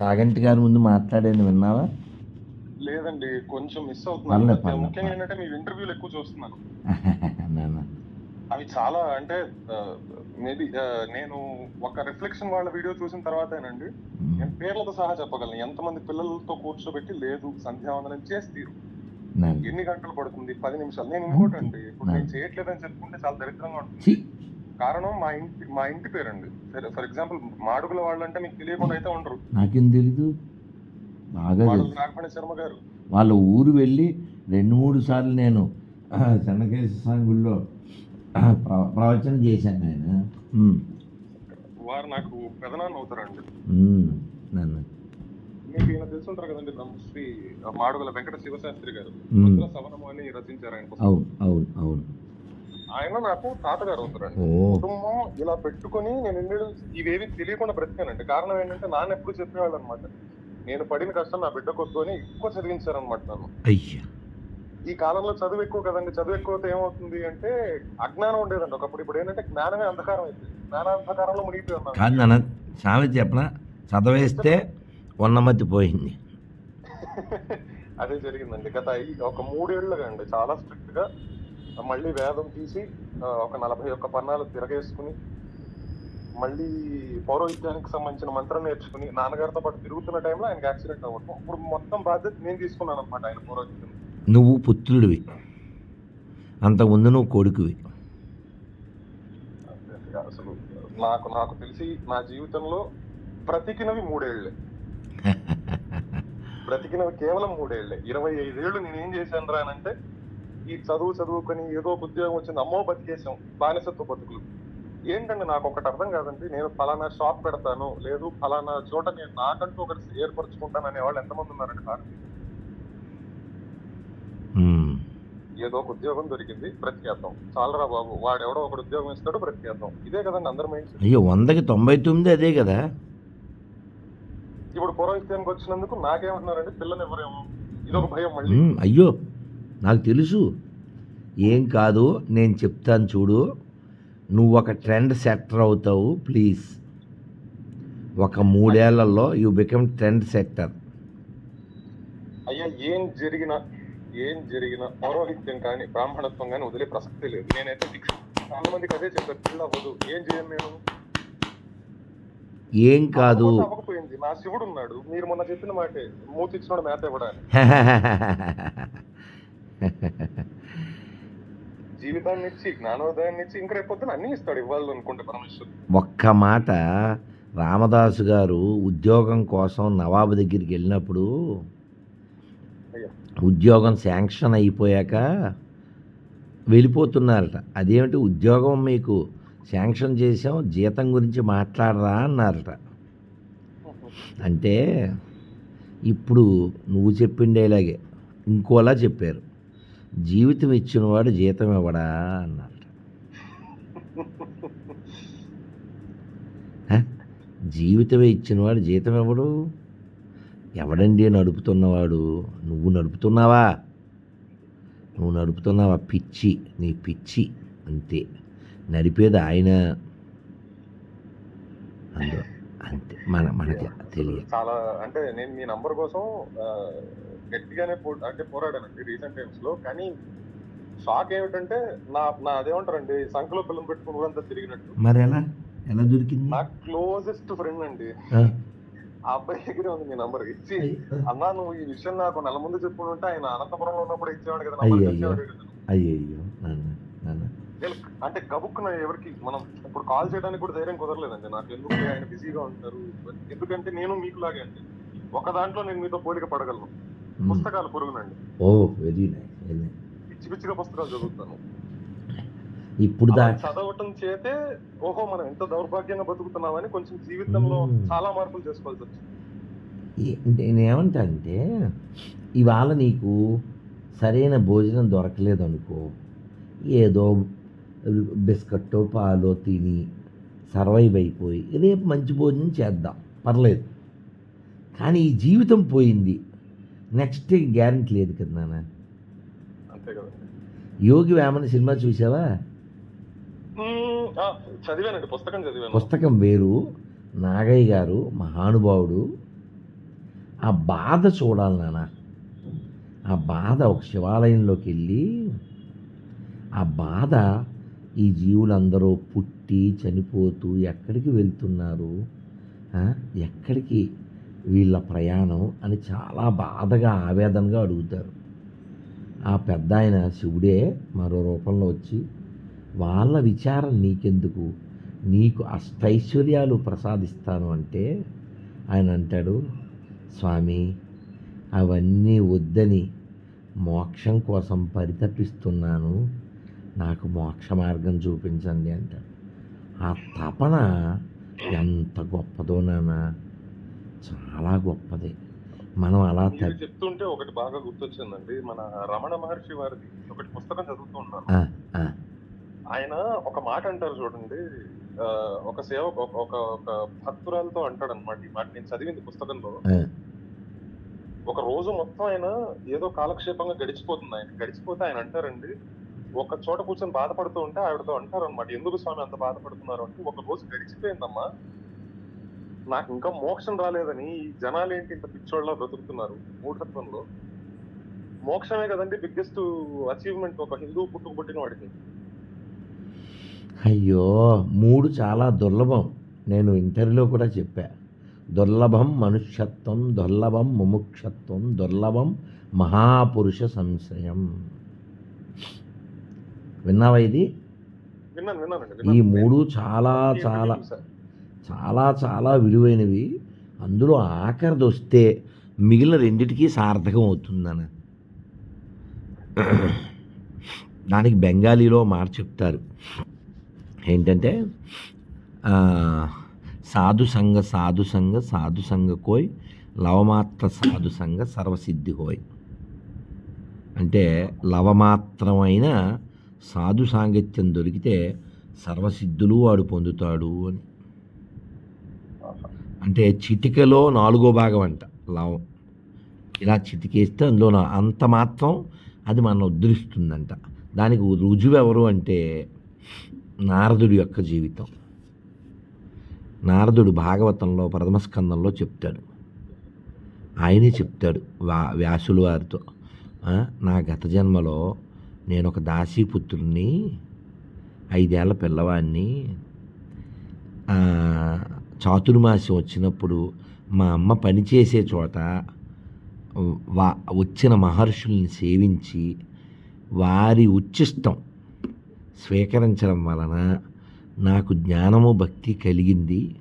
సాగంటి గారి ముందు మాట్లాడేది విన్నావా? లేదండి కొంచెం మిస్ అవుతున్నాను. ముఖ్యంగా ఏంటంటే మీ ఇంటర్వ్యూలు ఎక్కువ చూస్తున్నాను. నాన్న అవి చాలా అంటే మేబీ నేను ఒక రిఫ్లెక్షన్ వాళ్ళ వీడియో చూసిన తర్వాతేనండి నేను పేర్లతో సహా చెప్పగలను. ఎంతమంది పిల్లలతో కూర్చోబెట్టి లేదు సంధ్యావందనం చేసి తీరు ఎన్ని గంటలు పడుతుంది? పది నిమిషాలు. నేను ఇంకోటండి ఇప్పుడు నేను చేయట్లేదని చెప్పుకుంటే చాలా దరిద్రంగా ఉంటుంది! కారణం మా ఇంటి మా ఇంటి పేరండి. ఫర్ ఎగ్జాంపుల్ మాడుగుల వాళ్ళు అంటే మీకు తెలియకుండా అయితే ఉండరు. నాకేం తెలీదు? బాగా మాడుగుల తెలుసు నాగపణి శర్మ గారు. వాళ్ళ ఊరు వెళ్ళి రెండు మూడు సార్లు నేను చెన్నకేశ్వర స్వామి గుళ్ళో ప్ర- ప్రవచనం చేశాను ఆయన ఉమ్, వారు నాకు పెదనాన్న అవుతారండి. ఉమ్, నాన్న. మీకు ఈయన తెలుసుంటారు కదండి శ్రీ మాడుగుల వెంకట శివశాస్త్రి గారు. మ్మ్. రుద్ర సవనము అని రచించారు ఆయన పుస్తకం. అవును అవును అవును. ఆయన నాకు తాతగారు అవుతారండి. కుటుంబం ఇలా పెట్టుకొని నేను ఎన్ని ఇవేవి తెలియకుండా బ్రతికానండి. కారణం ఏంటంటే నాన్న ఎప్పుడు చెప్పేవాళ్ళు అనమాట నేను పడిన కష్టం నా బిడ్డ కొద్దు అని ఎక్కువ చదివించారనమాట నన్ను. ఈ కాలంలో చదువు ఎక్కువ కదండి. చదువు ఎక్కువ అయితే ఏమవుతుంది అంటే అజ్ఞానం ఉండేదండి ఒకప్పుడు. ఇప్పుడు ఏంటంటే జ్ఞానమే అంధకారం అయిపోయింది. జ్ఞానాంధకారంలో మునిగిపోయి ఉన్నాను సామెత చెప్పనా? చదవేస్తే ఉన్నమతి పోయింది. అదే జరిగిందండి. గత ఒక మూడేళ్ళుగా అండి చాలా స్ట్రిక్ట్గా మళ్ళీ వేదం తీసి ఒక నలభై ఒక్క పన్నాలు తిరగేసుకుని మళ్ళీ పౌరోహిత్యానికి సంబంధించిన మంత్రం నేర్చుకుని నాన్నగారితో పాటు తిరుగుతున్న టైంలో ఆయనకి యాక్సిడెంట్ అవ్వడం ఇప్పుడు మొత్తం బాధ్యత నేను తీసుకున్నాను అనమాట ఆయన పౌరోహిత్యం. నువ్వు పుత్రుడివి. అంతకుముందు నువ్వు కొడుకువి. అసలు నాకు నాకు తెలిసి నా జీవితంలో బ్రతికినవి మూడేళ్ళే. బ్రతికినవి కేవలం మూడేళ్ళే. ఇరవై ఐదేళ్ళు నేను ఏం చేశాను రా అంటే ఈ చదువు చదువుకొని ఏదో ఉద్యోగం వచ్చింది అమ్మో బతికేసాం బానిసత్వ బతుకులు. ఏంటండి నాకు ఒకటి అర్థం కాదండి నేను ఫలానా షాప్ పెడతాను లేదు ఫలానా చోట నేను నాకంటూ ఒకటి ఏర్పరచుకుంటాను అనే వాళ్ళు ఎంతమంది ఉన్నారండి భారతీయ. ఏదో ఒక ఉద్యోగం దొరికింది బ్రతికేద్దాం. చాలరా బాబు వాడు ఎవడో ఒకటి ఉద్యోగం ఇస్తాడు బ్రతికేద్దాం. ఇదే కదండి అందరి మైండ్. అయ్యో వందకి తొంభై తొమ్మిది అదే కదా? ఇప్పుడు పౌరోహిత్యానికి వచ్చినందుకు నాకేమంటున్నారండి పిల్లని ఎవరేమో ఇదొక భయం మళ్ళీ. అయ్యో. నాకు తెలుసు. ఏం కాదు నేను చెప్తాను చూడు. నువ్వు ఒక ట్రెండ్ సెట్టర్ అవుతావు ప్లీజ్. ఒక మూడేళ్ళలో యూ బికమ్ ట్రెండ్ సెట్టర్. అయ్యా ఏం జరిగినా ఏం జరిగినా పౌరోహిత్యం కానీ బ్రాహ్మణత్వం కానీ వదిలే ప్రసక్తి లేదు. నేనైతే చాలా మందికి అదే చెప్పారు పిల్ల అవ్వదు ఏం చేయను నేను? ఏం కాదు. అవ్వకపోయింది. నా శివుడు ఉన్నాడు. మీరు మొన్న చెప్పిన మాటే మూతి ఇచ్చినోడు మేత ఇవ్వడానికి. జీవితాన్ని ఇచ్చి జ్ఞానోదయాన్ని ఇచ్చి ఇంకా రేపొద్దున అన్ని ఇస్తాడు ఇవ్వాలి అనుకుంటే పరమేశ్వరుడు. ఒక్క మాట రామదాసు గారు ఉద్యోగం కోసం నవాబు దగ్గరికి వెళ్ళినప్పుడు ఉద్యోగం శాంక్షన్ అయిపోయాక వెళ్ళిపోతున్నారట. అదేమిటి ఉద్యోగం మీకు శాంక్షన్ చేసాం జీతం గురించి మాట్లాడరా అన్నారట. అంటే ఇప్పుడు నువ్వు చెప్పిండేలాగే ఇంకోలా చెప్పారు. జీవితం ఇచ్చినవాడు జీతం ఇవ్వడా అన్నాడు. జీవితమే ఇచ్చినవాడు జీతం ఇవ్వడు? ఎవడండి నడుపుతున్నవాడు? నువ్వు నడుపుతున్నావా? నువ్వు నడుపుతున్నావా పిచ్చి? నీ పిచ్చి. అంతే. నడిపేది ఆయన. అందు అంతే. మన మనకి తెలియదు. చాలా అంటే నేను మీ నంబర్ కోసం గట్టిగానే అంటే పోరాడానండి రీసెంట్ టైమ్స్లో కానీ షాక్ ఏమిటంటే నా నా అదేమంటారండి సంఖలో పిల్లలు పెట్టుకుని ఊరంతా తిరిగినట్టు. మరి ఎలా? ఎలా దొరికింది? నా క్లోజెస్ట్ ఫ్రెండ్ అండి. ఆ? అబ్బాయి దగ్గరే ఉంది మీ నంబర్. ఇచ్చి అన్నా నువ్వు ఈ విషయం నాకు నెల ముందు చెప్పుకుని ఉంటే ఆయన అనంతపురంలో ఉన్నప్పుడు ఇచ్చేవాడు కదా నంబర్ అయ్యయ్యో. ఇచ్చేవాడు కదా. అయ్యయ్యో నాన్న నాన్న నేను- అంటే గబుక్కున ఎవరికి మనం ఇప్పుడు కాల్ చేయడానికి కూడా ధైర్యం కుదరలేదండి. నాకు ఎందుకు ఆయన బిజీగా ఉంటారు? ఎందుకంటే నేను మీకు లాగే అండి. ఒక దాంట్లో నేను మీతో పోలిక పడగలను. పుస్తకాలు పురుగునండి. ఓ వెరీ నైస్ పిచ్చి పిచ్చిగా పుస్తకాలు చదువుతాను. ఇప్పుడు చదవటం చేతే ఓహో మనం ఎంత దౌర్భాగ్యంగా బతుకుతున్నామని కొంచెం జీవితంలో. చాలా మార్పులు చేసుకోవాల్సి వచ్చింది. నేనేమంటా అంటే ఇవాళ నీకు సరైన భోజనం దొరకలేదు అనుకో ఏదో బిస్కట్టో పాలో తిని సర్వైవ్ అయిపోయి రేపు మంచి భోజనం చేద్దాం. పర్లేదు. కానీ ఈ జీవితం పోయింది. నెక్స్ట్ గ్యారంటీ లేదు కదా నాన్న. యోగి వేమన సినిమా చూసావా చదివానండి. పుస్తకం చదివాను. పుస్తకం వేరు. నాగయ్య గారు మహానుభావుడు. ఆ బాధ చూడాలి నాన్న. ఆ బాధ ఒక శివాలయంలోకి వెళ్ళి ఆ బాధ ఈ జీవులందరూ పుట్టి చనిపోతూ ఎక్కడికి వెళ్తున్నారు? ఎక్కడికి? వీళ్ళ ప్రయాణం అని చాలా బాధగా ఆవేదనగా అడుగుతారు. ఆ పెద్ద ఆయన శివుడే మరో రూపంలో వచ్చి వాళ్ళ విచారం నీకెందుకు? నీకు అష్టైశ్వర్యాలు ప్రసాదిస్తాను అంటే? ఆయన అంటాడు స్వామి అవన్నీ వద్దని మోక్షం కోసం పరితపిస్తున్నాను. నాకు మోక్ష మార్గం చూపించండి అంటాడు. ఆ తపన ఎంత గొప్పదో నాన్న. చాలా గొప్పది. మనం అలా చెప్తుంటే ఒకటి బాగా గుర్తొచ్చిందండి. మన రమణ మహర్షి వారిది ఒకటి పుస్తకం చదువుతూ ఉన్నాను ఆయన ఒక మాట అంటారు చూడండి. ఒక సేవ ఒక ఒక భక్తురాలతో అంటాడు అనమాట ఈ మాట. నేను చదివింది పుస్తకంలో. ఒక రోజు మొత్తం ఆయన ఏదో కాలక్షేపంగా గడిచిపోతుంది ఆయన. గడిచిపోతే ఆయన అంటారండి ఒక చోట కూర్చొని బాధపడుతూ ఉంటే ఆవిడతో అంటారు అనమాట ఎందుకు స్వామి అంత బాధపడుతున్నారు? అంటే ఒక రోజు గడిచిపోయిందమ్మా. నాకు ఇంకా మోక్షం రాలేదని ఈ జనాలు ఏంటి ఇంత పిచ్చోళ్ళ బ్రతుకుతున్నారు మూఢత్వంలో? మోక్షమే కదండి బిగ్గెస్ట్ అచీవ్మెంట్ ఒక హిందూ పుట్టుకు పుట్టిన వాడికి. అయ్యో మూడు చాలా దుర్లభం. నేను ఇంటర్వ్యూలో కూడా చెప్పా. దుర్లభం మనుష్యత్వం దుర్లభం ముముక్షత్వం దుర్లభం మహాపురుష సంశయం. విన్నావా ఇది? ఈ. మూడు చాలా చాలా. చాలా చాలా విలువైనవి. అందులో ఆఖరిది వస్తే మిగిలిన రెండిటికి సార్థకం అవుతుందన్న దానికి బెంగాలీలో మాట చెప్తారు. ఏంటంటే సాధు సంఘ సాధు సంఘ సాధు సంఘ కోయ్ లవమాత్ర సాధు సంఘ సర్వసిద్ధి హోయ్. అంటే లవమాత్రమైన సాధు సాంగత్యం దొరికితే సర్వసిద్ధులు వాడు పొందుతాడు అని. అంటే చిటికలో నాలుగో భాగం అంట లవం. ఇలా చిటికేస్తే అందులో అంత మాత్రం అది మన ఉద్ధరిస్తుందంట. దానికి రుజువు ఎవరు అంటే నారదుడి యొక్క జీవితం. నారదుడు భాగవతంలో ప్రథమ స్కందంలో చెప్తాడు. ఆయనే చెప్తాడు వ్యా వ్యాసుల వారితో నా గత జన్మలో నేను ఒక దాసీపుత్రుని ఐదేళ్ళ పిల్లవాడిని చాతుర్మాసి చాతుర్మాసం వచ్చినప్పుడు మా అమ్మ పనిచేసే చోట వా వచ్చిన మహర్షుల్ని సేవించి వారి ఉచ్చిష్టం స్వీకరించడం వలన నాకు జ్ఞానము భక్తి కలిగింది.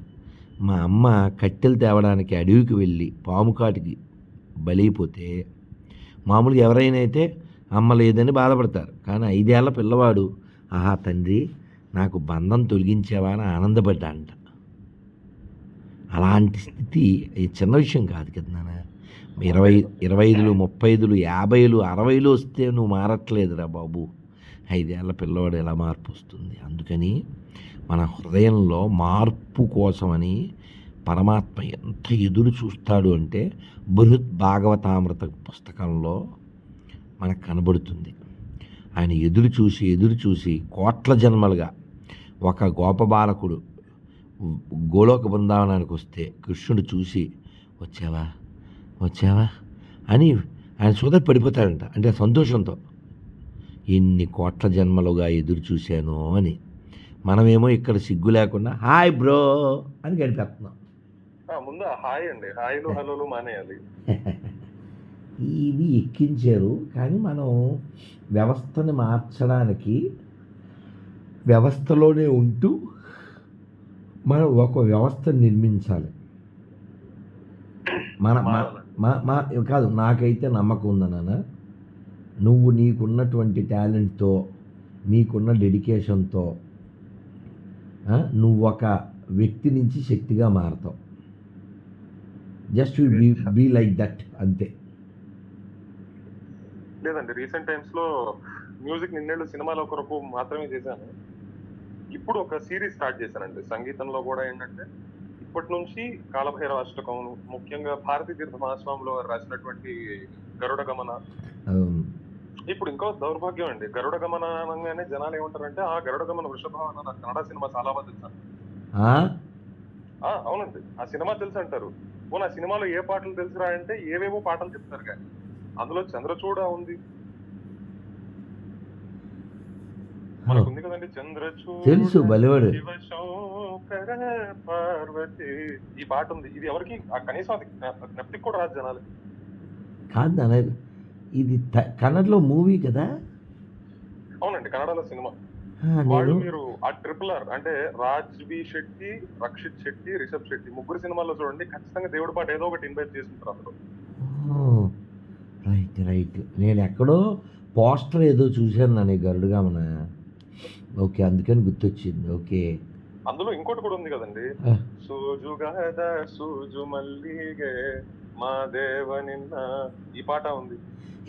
మా అమ్మ కట్టెలు తేవడానికి అడవికి వెళ్ళి పాము కాటికి బలైపోతే మామూలుగా ఎవరైనా అయితే అమ్మ లేదని బాధపడతారు. కానీ ఐదేళ్ళ పిల్లవాడు ఆహా తండ్రి నాకు బంధం తొలగించావా అని ఆనందపడ్డా అంట అలాంటి స్థితి ఇది చిన్న విషయం కాదు కదా నాన్న. ఇరవై ఇరవై ఐదులు ముప్పై ఐదులు యాభైలు అరవైలు వస్తే నువ్వు మారట్లేదురా బాబు. ఐదేళ్ళ పిల్లవాడు ఎలా మార్పు వస్తుంది? అందుకని మన హృదయంలో మార్పు కోసమని పరమాత్మ ఎంత ఎదురు చూస్తాడు అంటే బృహత్ భాగవతామృత పుస్తకంలో మనకు కనబడుతుంది. ఆయన ఎదురు చూసి ఎదురు చూసి కోట్ల జన్మలుగా ఒక గోపబాలకుడు గోలోక బృందావనానికి వస్తే కృష్ణుడు చూసి వచ్చావా? వచ్చావా? అని ఆయన సుధ పడిపోతాడంట. అంటే సంతోషంతో ఎన్ని కోట్ల జన్మలుగా ఎదురు చూశాను అని. మనమేమో ఇక్కడ సిగ్గు లేకుండా హాయ్ బ్రో అని గడిపేస్తున్నాం. ముందు హాయ్ అండి. హాయ్లు హలోలు మానేయాలి. ఇవి ఎక్కించారు. కానీ మనం వ్యవస్థని మార్చడానికి వ్యవస్థలోనే ఉంటూ మనం ఒక వ్యవస్థను నిర్మించాలి. మన మా మా కాదు నాకైతే నమ్మకం ఉందా నాన్న. నువ్వు నీకున్నటువంటి టాలెంట్తో నీకున్న డెడికేషన్తో నువ్వు ఒక వ్యక్తి నుంచి శక్తిగా మారతావు. Just be be like that అంతే. లేదండి రీసెంట్ టైమ్స్లో మ్యూజిక్ నిన్నేళ్ళు సినిమాలో కొరకు మాత్రమే చేశాను. ఇప్పుడు ఒక సిరీస్ స్టార్ట్ చేశానండి. సంగీతంలో కూడా ఏంటంటే ఇప్పటి నుంచి కాలభైరవ అష్టకం ముఖ్యంగా భారతీ తీర్థ మహాస్వామిలో వారు రాసినటువంటి గరుడ గమన. ఇప్పుడు ఇంకో దౌర్భాగ్యం అండి. గరుడ గమన అనగానే జనాలు ఏమంటారంటే ఆ గరుడ గమన వృషభం అన్న నాకు కన్నడ సినిమా చాలా బాగా తెలుసు? ఆ? ఆ, అవునండి. ఆ సినిమా తెలుసు అంటారు ఓ నా సినిమాలో ఏ పాటలు తెలుసురా అంటే ఏవేవో పాటలు చెప్తారు కానీ. అందులో చంద్రచూడ ఉంది. మనకు ఉంది కదండి చంద్రచూడ తెలుసు, బలివాడు. పార్వతి. ఈ పాట ఉంది ఇది ఎవరికి? కనీసం అది కూడా రాదు జనాలు. కాదు నాన్న ఇది కన్నడలో మూవీ కదా? అవునండి కన్నడలో సినిమా. వాళ్ళు మీరు ఆ ట్రిపుల్ ఆర్ అంటే రాజ్ బి శెట్టి రక్షిత్ శెట్టి రిషబ్ శెట్టి ముగ్గురు సినిమాల్లో చూడండి ఖచ్చితంగా దేవుడి పాట ఏదో ఒకటి ఇన్వైట్ అందులో. Oh, right right. నేను ఎక్కడో పోస్టర్ ఏదో చూశాను నన్ను గరుడుగా మన ఓకే అందుకని గుర్తొచ్చింది. ఓకే. అందులో ఇంకోటి కూడా ఉంది కదండి. ఆ. సూజుగాద సూజు మల్లిగే మా దేవ నిన్న. ఈ పాట ఉంది.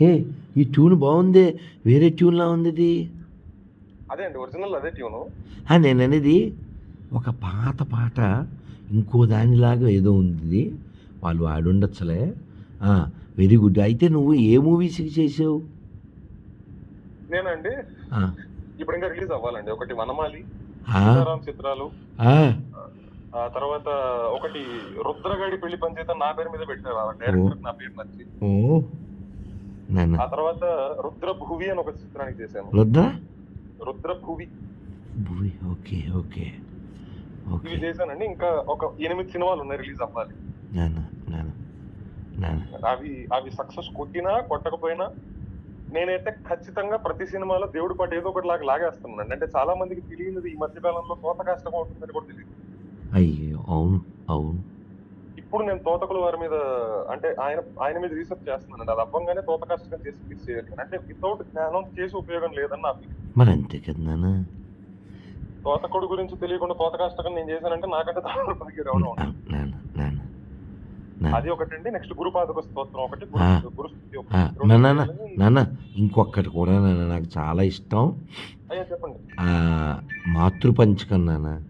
ఏ ఈ ట్యూన్ బాగుంది? వేరే ట్యూన్లా ఉంది ఇది అదే అండి ఒరిజినల్ అదే ట్యూను. నేను అనేది ఒక పాత పాట ఇంకో దానిలాగా ఏదో ఉంది వాళ్ళు ఆడుండొచ్చలే. వెరీ గుడ్ అయితే నువ్వు ఏ మూవీస్కి చేసావు? నేనండి. ఇప్పుడు ఇంకా రిలీజ్ అవ్వాలండి. ఒకటి వనమాలి చిత్రాలు. ఆ, తర్వాత ఒకటి రుద్రగాడి పెళ్ళి పంచేత నా పేరు మీద పెట్టారు డైరెక్టర్ నా పేరు నచ్చి. ఆ తర్వాత రుద్ర భువి అని ఒక చిత్రానికి చేశాను. రుద్ర? రుద్ర భువి. భూమి ఓకే ఓకే. ఓకే. ఇవి చేశానండి. ఇంకా ఒక ఎనిమిది సినిమాలు ఉన్నాయి రిలీజ్ అవ్వాలి. అవి అవి సక్సెస్ కొట్టినా కొట్టకపోయినా నేనైతే ఖచ్చితంగా ప్రతి సినిమాలో దేవుడి పాట ఏదో ఒకటి లాగా లాగేస్తున్నాను అంటే చాలా మందికి తెలియనిది ఈ మధ్య కాలంలో తోత కష్టం అవుతుందని కూడా తెలియదు. అయ్యో అవును అవును. ఇప్పుడు నేను తోతకుల వారి మీద అంటే ఆయన ఆయన మీద రీసెర్చ్ చేస్తున్నానండి. అది అవ్వంగానే తోత కష్టం చేసి చేయాలి అంటే వితౌట్ జ్ఞానం చేసి ఉపయోగం లేదని నా. మరి అంతే కదా తోతకుడు గురించి తెలియకుండా తోత కష్టం నేను చేశానంటే నాకంటే దారుణ పనికి ఎవరో ఆ, ఉండరు. నాన్న నాన్న నాన్న అది ఒకటండి. నెక్స్ట్ గురుపాదక స్తోత్రం ఒకటి. గురు నాన్న, నాన్న. నాన్న ఇంకొకటి కూడా నాన్న నాకు చాలా ఇష్టం. అయ్యా చెప్పండి. మాతృపంచకం నాన్న.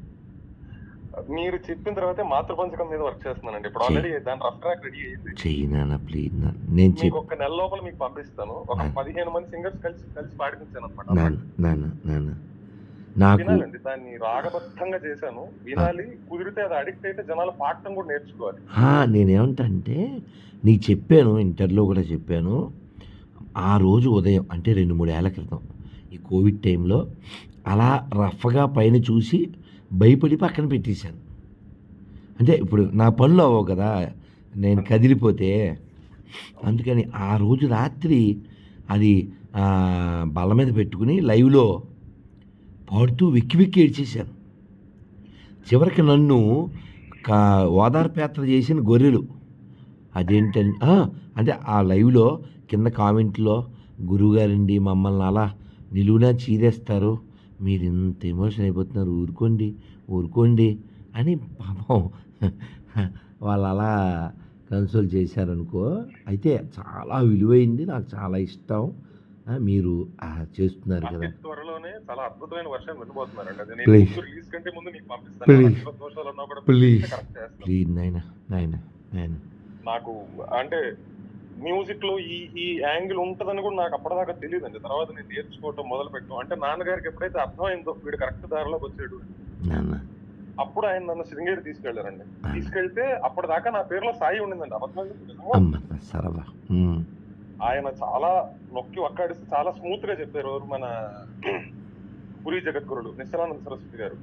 మీరు చెప్పిన తర్వాతే మాతృపంచకం మీద వర్క్ చేస్తున్నానండి. ఇప్పుడు. ఆల్రెడీ దాని రఫ్ ట్రాక్ రెడీ అయ్యింది. చెయ్యి నాన్న ప్లీజ్ నాన్న. నేను మీకు ఒక నెల లోపల మీకు పంపిస్తాను. ఒక. పదిహేను మంది సింగర్స్ కలిసి కలిసి పాడిపించాను నాన్న అనమాట నాన్న నాన్న. నాకు దాన్ని రాగబద్ధంగా చేశాను. వినాలి కుదిరితే అది అడిక్ట్ అయితే జనాలు పాడటం కూడా నేర్చుకోవాలి. నేనేమంటా అంటే నీకు చెప్పాను ఇంటర్లో కూడా చెప్పాను ఆ రోజు ఉదయం అంటే రెండు మూడు ఏళ్ళ క్రితం ఈ కోవిడ్ టైంలో అలా రఫ్గా పైన చూసి భయపడి పక్కన పెట్టేశాను. అంటే ఇప్పుడు నా పనులు అవ్వవు కదా నేను కదిలిపోతే అందుకని ఆ రోజు రాత్రి అది బల్ల మీద పెట్టుకుని లైవ్లో పాడుతూ వెక్కి వెక్కి ఏడ్చేశాను చివరికి నన్ను కా ఓదార్పేత్ర చేసిన గొర్రెలు. అదేంటంటే ఆ, అంటే ఆ లైవ్లో కింద కామెంట్లో గురువుగారండి మమ్మల్ని అలా నిలువునా చీరేస్తారు. మీరు ఇంత ఎమోషన్ అయిపోతున్నారు ఊరుకోండి ఊరుకోండి అని పాపం వాళ్ళు అలా కన్సోల్ చేశారనుకో అయితే చాలా విలువైంది నాకు చాలా ఇష్టం. మీరు చేస్తున్నారు కదా. త్వరలోనే చాలా అద్భుతమైన వర్షం Please. నేను రిలీజ్ కంటే ముందు మీకు పంపిస్తాను. Please. నాకు దోషాలు ఉన్నా కూడా Please. కరెక్ట్ చేస్తాను. ప్లీజ్ నాయన నాయన నాయన. నాకు అంటే మ్యూజిక్లో ఈ ఈ యాంగిల్ ఉంటదని కూడా నాకు అప్పటిదాకా తెలియదండి. తర్వాత నేను నేర్చుకోవటం మొదలు పెట్టాం అంటే నాన్నగారికి ఎప్పుడైతే అర్థమైందో వీడు కరెక్ట్ దారిలోకి వచ్చాడు నాన్న. అప్పుడు ఆయన నన్ను శృంగేరి తీసుకెళ్ళారండి. తీసుకెళ్తే అప్పటిదాకా నా పేరులో సాయి ఉండిందండి. అబద్ధం ఆయన చాలా నొక్కి ఒక్కాడిస్తే చాలా స్మూత్గా చెప్పారు మన పురి జగద్గురుడు నిశ్చలానంద సరస్వతి గారు.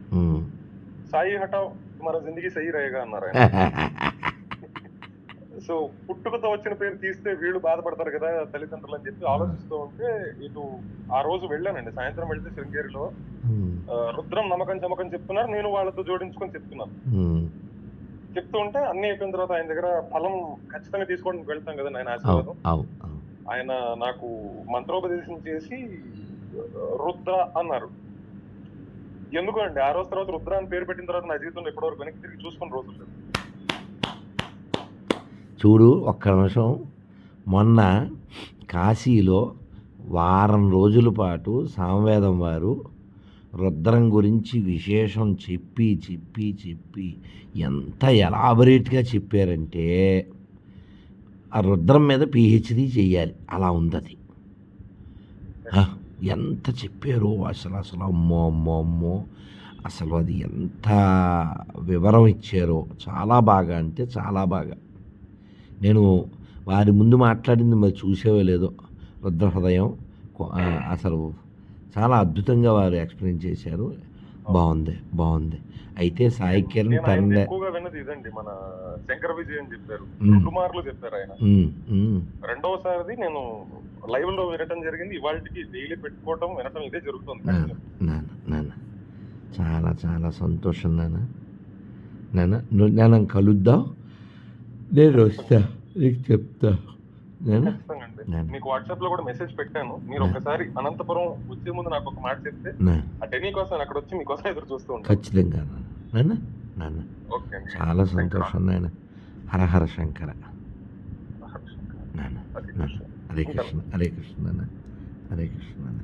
సాయి హఠావ్ మన జిందగీ సహీ రేగా అన్నారు ఆయన. సో పుట్టుకతో వచ్చిన పేరు తీస్తే వీళ్ళు బాధపడతారు కదా తల్లిదండ్రులు అని చెప్పి ఆలోచిస్తూ ఉంటే ఇటు ఆ రోజు వెళ్ళానండి. సాయంత్రం వెళ్తే శృంగేరిలో రుద్రం నమ్మకం చమకం చెప్తున్నారు. నేను వాళ్ళతో జోడించుకొని చెప్తున్నాను. చెప్తూ ఉంటే అన్ని అయిపోయిన తర్వాత ఆయన దగ్గర ఫలం ఖచ్చితంగా తీసుకోవడానికి వెళ్తాం కదా ఆయన ఆశీర్వాదం. ఆయన నాకు మంత్రోపదేశం చేసి రుద్ర అన్నారు. ఎందుకు అండి ఆ రోజు తర్వాత రుద్ర అని పేరు పెట్టిన తర్వాత నా జీవితంలో ఎప్పటివరకు వెనక్కి తిరిగి చూసుకున్న రోజులు చూడు ఒక్క నిమిషం. మొన్న కాశీలో వారం రోజుల పాటు సామవేదం వారు రుద్రం గురించి విశేషం చెప్పి చెప్పి చెప్పి ఎంత ఎలాబరేట్గా చెప్పారంటే ఆ రుద్రం మీద పిహెచ్డి చేయాలి. అలా ఉంది అది ఎంత చెప్పారు అసలు అసలు అమ్మో అమ్మో అమ్మో. అసలు అది ఎంత వివరం ఇచ్చారో. చాలా బాగా అంటే చాలా బాగా. నేను వారి ముందు మాట్లాడింది మరి చూసేవో లేదో రుద్ర హృదయం అసలు చాలా అద్భుతంగా వారు ఎక్స్ప్లెయిన్ చేశారు. బాగుంది బాగుంది. అయితే సాయి కిరణ్ నేను తండ్రి ఎక్కువగా విన్నది ఇదండి మన శంకర విజయ్ అని చెప్పారు. రెండు మార్లు చెప్పారు ఆయన. రెండవసారిది నేను లైవ్లో వినటం జరిగింది ఇవాళకి డైలీ పెట్టుకోవటం వినటం ఇదే జరుగుతుంది. నాన్న చాలా చాలా సంతోషం నాన్న నాన్న నువ్వు నాన్న కలుద్దాం. నేను వస్తా నీకు చెప్తా. నాన్న మీకు వాట్సాప్లో కూడా మెసేజ్ పెట్టాను. మీరు ఒకసారి అనంతపురం వచ్చే ముందు నాకు ఒక మాట చెప్తే ఆ డెనీ కోసం అక్కడ వచ్చి మీకోసం ఎదురు చూస్తూ ఉంటాను. ఖచ్చితంగా. నాన్న నాన్న. చాలా సంతోషం నాయన. హర హర శంకర. నాన్న హరే కృష్ణ హరే కృష్ణ నాన్న. హరే కృష్ణ నాన్న.